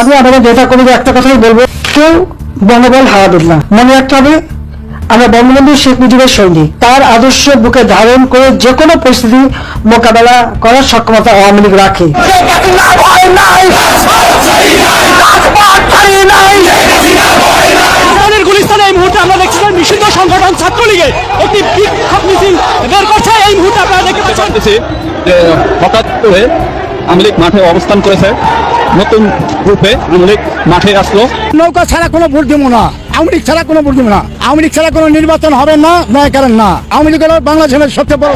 আমি আমাদের নেতা কর্মীদের একটা কথাই বলব কেউ মনোবল হারাবেন না। মনে রাখতে হবে আমরা বঙ্গবন্ধু শেখ মুজিবের সঙ্গী। তার আদর্শ বুকে ধারণ করে যে কোনো পরিস্থিতি মোকাবেলা করার সক্ষমতা আওয়ামী লীগ রাখে। গুলিস্তানে এই মুহূর্তে আমরা দেখছি যে নিষিদ্ধ সংগঠন ছাত্রলীগের একটি বিক্ষোভ মিছিল বের করছে। এই মুহূর্তে আপনারা দেখতে পাচ্ছেন হঠাৎ করে আওয়ামী লীগ মাঠে অবস্থান করেছে। নতুন রূপে আওয়ামী লীগ মাঠে আসলো। নৌকা ছাড়া কোনো ভোট দেবো না। আওয়ামী লীগ ছাড়া কোনো ভোট দেবো না। আওয়ামী লীগ ছাড়া কোনো নির্বাচন হবে না নয় কারণ না। আওয়ামী লীগ হলো বাংলাদেশের সবচেয়ে বড়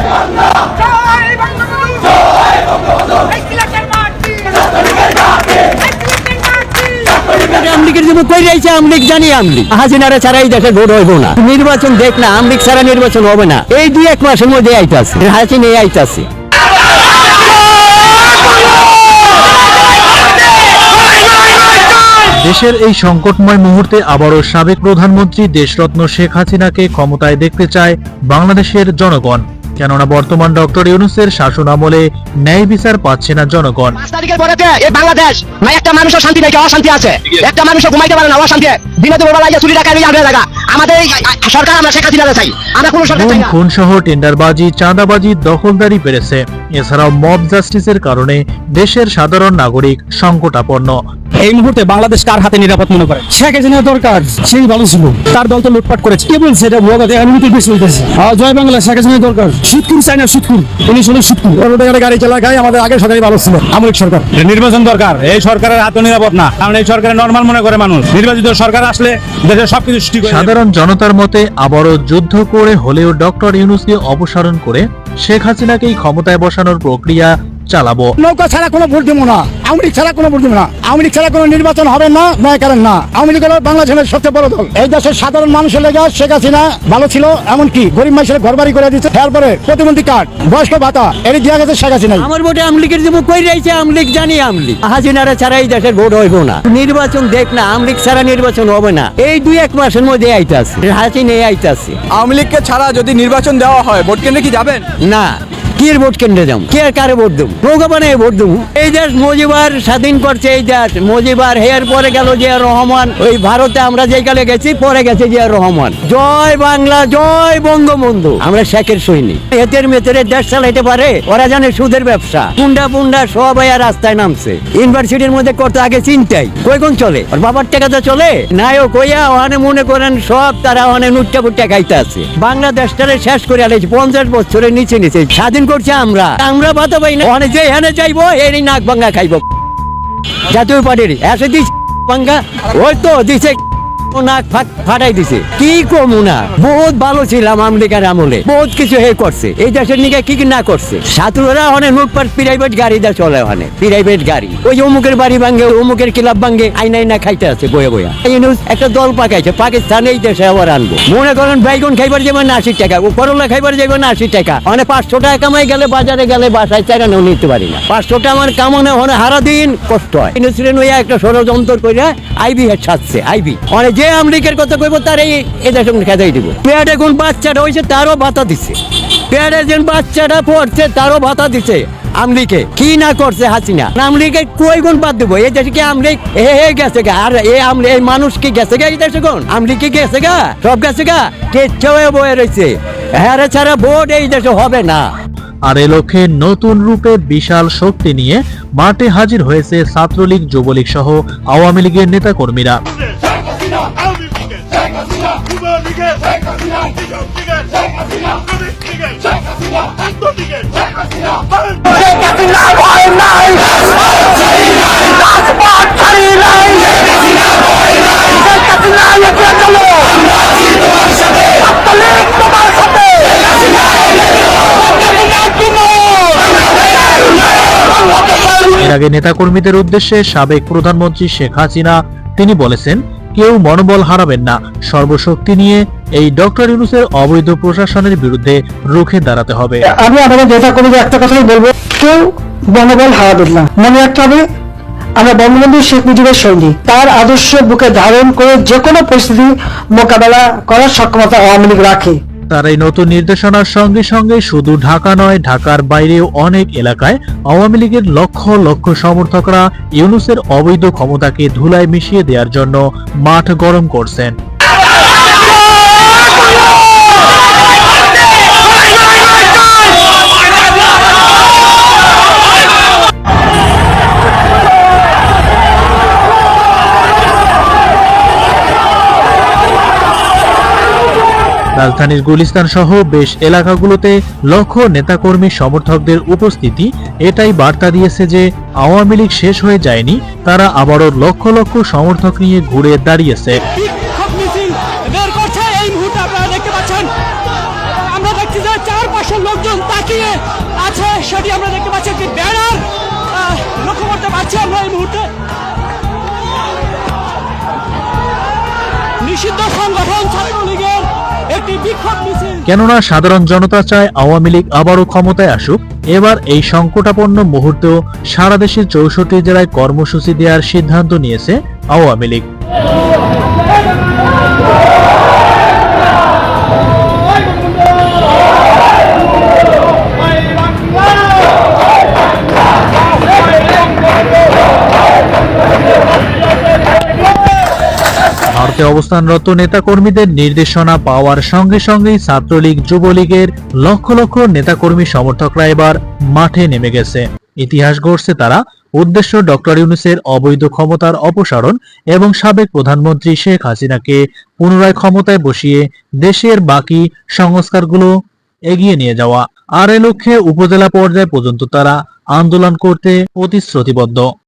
জয় বঙ্গবন্ধু জয় বঙ্গবন্ধু এই সিলেটের মাটি এই সিলেটের মাটি আমলিগের জন্য কই আমলিগ জানি আমলিগ হাসিনারা ছাড়া এই দেশে ভোট হইব না। নির্বাচন দেখ না আমলিগ ছাড়া নির্বাচন হবে না। এই দুই এক মাসের মধ্যে আইতাছে। হাসিনা এই আইতাছে। দেশের এই সংকটময় মুহূর্তে আবারও সাবেক প্রধানমন্ত্রী দেশরত্ন শেখ হাসিনাকে ক্ষমতায় দেখতে চায় বাংলাদেশের জনগণ। কেননা বর্তমান ডক্টর ইউনুসের শাসন আমলে ন্যায় বিচার পাচ্ছে না জনগণ। তারিখের পরেতে এই বাংলাদেশ না একটা মানুষের শান্তি নেই অশান্তি আছে। একটা মানুষও ঘুমাইতে পারে না অশান্তি। দিনে দুপুর বেলা চুরি টাকা নিয়ে জায়গা আমাদের সরকার আমরা শেখ হাসিনা চাই। আমরা কোনো সরকার চাই খুন সহ টেন্ডারবাজি চাঁদাবাজি দখলদারি বেড়েছে। এছাড়াও মব জাস্টিসের কারণে দেশের সাধারণ নাগরিক সংকটাপন্ন। এই মুহূর্তে বাংলাদেশ কার হাতে নিরাপদ মনে করে? শেখ হাসিনা দরকার সেই ভালো ছিল। তার দল তো লুটপাট করেছে। কে বলছে এটা? ভুয়া কথা আমি বেশি বলতেছি আর জয় বাংলা শেখ হাসিনা দরকার। সুৎকুর চাই না সুৎকুর উনি শুধু সুৎকুর ওর টাকার গাড়ি চালা খাই আমাদের আগে সরকারি ভালো ছিল। আমলিক সরকার। নির্বাচন দরকার। এই সরকারের হাত নিরাপদ না। কারণ এই সরকারের নর্মাল মনে করে মানুষ। নির্বাচিত সরকার আসলে দেশের সবকিছু ঠিক হয়ে যাবে। সাধারণ জনতার মতে আবারও যুদ্ধ করে হলেও ডক্টর ইউনুসকে অপসারণ করে শেখ হাসিনাকেই ক্ষমতায় বসানোর প্রক্রিয়া চালাবো। নৌকা ছাড়া কোনো ভোট দেবো না। আওয়ামী লীগ ছাড়া কোনো ভোট দেবো না। আওয়ামী লীগ ছাড়া কোনো নির্বাচন হবে না নয় কারণ না। আওয়ামী লীগ হলো বাংলাদেশের সবচেয়ে বড় দল। এই দেশের সাধারণ মানুষের লেগে শেখ হাসিনা ভালো ছিল এমনকি গরিব মানুষের ঘর বাড়ি করে দিচ্ছে তারপরে প্রতিবন্ধী কার্ড বয়স্ক ভাতা এটি দেওয়া গেছে শেখ হাসিনা আমার ভোটে আমলিগের জন্য কই রয়েছে? আমলিগ জানি আমলিগ হাসিনারা ছাড়া এই দেশের ভোট হইব না। নির্বাচন দেখ না আমলিগ ছাড়া নির্বাচন হবে না। এই দুই এক মাসের মধ্যে আইতে আইতাছে। হাসিনা এই আইতাছে। আওয়ামী লীগকে ছাড়া যদি নির্বাচন দেওয়া হয় ভোট কেন্দ্রে কি যাবেন? না। কি ভোট কেন্দ্রে যাম কে কারে ভোট দেবো? ভোট দেবো। এই দেশ মজিবার স্বাধীন করছে, এই দেশ মজিবার। পরে গেল জিয়া রহমান। ওই ভারতে আমরা গেছি, পরে গেছে জিয়া রহমান। জয় বাংলা, জয় বঙ্গবন্ধু। আমরা শেখের সৈনিক। দেশ চালাইতে পারে? ওরা জানে সুদের ব্যবসা। পুন্ডা পুন্ডা সবাই আর রাস্তায় নামছে। ইউনিভার্সিটির মধ্যে করতে আগে চিন্তাই। কই কোন চলে? ওর বাবার টাকাতে চলে? নায়ক কইয়া ওখানে মনে করেন, সব তারা ওখানে নুট্টা ফুট্টা খাইতে আছে বাংলাদেশটারে শেষ করে আলেছে, পঞ্চাশ বছরের নিচে নিচে। স্বাধীন করছে আমরা। আমরা বাতো পাই না। অনেক যে হেনে যাইবো এই নাক ভাঙ্গা খাইবো। জাতীয় পার্টির এসে দিস ভাঙ্গা ওই তো দিছে নাক ফাট- ফাটাই দিছে। কি কমু না বহুত ভালো ছিলাম আমেরিকার আমলে। বহুত কিছু হে করছে। এই দেশের নিকে কি না করছে? ছাত্ররা অনেক লুটপাট প্রাইভেট গাড়ি দা চলে ওখানে প্রাইভেট গাড়ি। ওই অমুকের বাড়ি ভাঙ্গে অমুকের ক্লাব ভাঙ্গে আইনা আইনা খাইতে আছে বয়ে বয়া। এই নিউজ একটা দল পাকাইছে, পাকিস্তান এই দেশে আবার আনব। মনে করেন বাইগুন খাইবার যাবেন আশি টাকা করলা খাইবার যাবেন আশি টাকা। মানে পাঁচশো টাকা কামাই গেলে বাজারে গেলে বাসায় চারানো নিতে পারি না। পাঁচশো টাকা আমার কামানো হলে হারা দিন কষ্ট হয়। একটা ষড়যন্ত্র করে আইবি ছাড়ছে, আইবি। মানে যে আমেরিকার কথা কইব, তার এই এদের সঙ্গে খেদাই দিব। পেয়ারে কোন বাচ্চাটা হয়েছে তারও ভাতা দিছে। পেয়ারে যেন বাচ্চাটা পড়ছে, তারও ভাতা দিছে। আমলিকে কি না করছে হাসিনা? আমলিকে কই গুণ বাদ দেবো? এই দেশে কি আমলিক হে গেছে গা? আর এই আমলি এই মানুষ কি গেছে গা এই দেশে কোন? আমলি কি গেছে গা? সব গেছে গা? কেচ্ছে হয়ে বয়ে রয়েছে হ্যাঁ ছাড়া ভোট এই দেশে হবে না। আর এ লক্ষ্যে নতুন রূপে বিশাল শক্তি নিয়ে মাঠে হাজির হয়েছে ছাত্রলীগ, যুবলীগ সহ আওয়ামী লীগের নেতাকর্মীরা। এর আগে নেতাকর্মীদের উদ্দেশ্যে সাবেক প্রধানমন্ত্রী শেখ হাসিনা তিনি বলেছেন কেউ মনোবল হারাবেন না। সর্বশক্তি নিয়ে এই ডক্টর ইউনুসের অবৈধ প্রশাসনের বিরুদ্ধে রুখে দাঁড়াতে হবে। আমি আমাদের যেটা কর্মীদের একটা কথাই বলব, কেউ মনোবল হারাবেন না। মনে রাখতে হবে, আমরা বঙ্গবন্ধু শেখ মুজিবের সঙ্গী। তার আদর্শ বুকে ধারণ করে যে কোনো পরিস্থিতি মোকাবেলা করার সক্ষমতা আওয়ামী লীগ রাখে। তার এই নতুন নির্দেশনার সঙ্গে সঙ্গে শুধু ঢাকা নয়, ঢাকার বাইরেও অনেক এলাকায় আওয়ামী লীগের লক্ষ লক্ষ সমর্থকরা ইউনুসের অবৈধ ক্ষমতাকে ধুলায় মিশিয়ে দেওয়ার জন্য মাঠ গরম করছেন। রাজধানীর গুলিস্তান সহ বেশ এলাকাগুলোতে লক্ষ নেতাকর্মী সমর্থকদের উপস্থিতি এটাই বার্তা দিয়েছে যে আওয়ামী লীগ শেষ হয়ে যায়নি, তারা আবারও লক্ষ লক্ষ সমর্থক নিয়ে ঘুরে দাঁড়িয়েছে। আমরা দেখছি যে চার পাশের লোকজন তাকিয়ে আছে, সেটি আমরা দেখতে কেননা সাধারণ জনতা চায় আওয়ামী লীগ আবারও ক্ষমতায় আসুক। এবার এই সংকটাপন্ন মুহূর্তেও সারা দেশের চৌষট্টি জেলায় কর্মসূচি দেওয়ার সিদ্ধান্ত নিয়েছে আওয়ামী লীগ। ভারতে অবস্থানরত নেতাকর্মীদের নির্দেশনা পাওয়ার সঙ্গে সঙ্গেই ছাত্রলীগ, যুবলীগের লক্ষ লক্ষ নেতাকর্মী সমর্থকরা এবার মাঠে নেমে গেছে। ইতিহাস গড়ছে তারা উদ্দেশ্য ডক্টর ইউনুসের অবৈধ ক্ষমতার অপসারণ এবং সাবেক প্রধানমন্ত্রী শেখ হাসিনাকে পুনরায় ক্ষমতায় বসিয়ে দেশের বাকি সংস্কারগুলো এগিয়ে নিয়ে যাওয়া। আর এ লক্ষ্যে উপজেলা পর্যায় পর্যন্ত তারা আন্দোলন করতে প্রতিশ্রুতিবদ্ধ।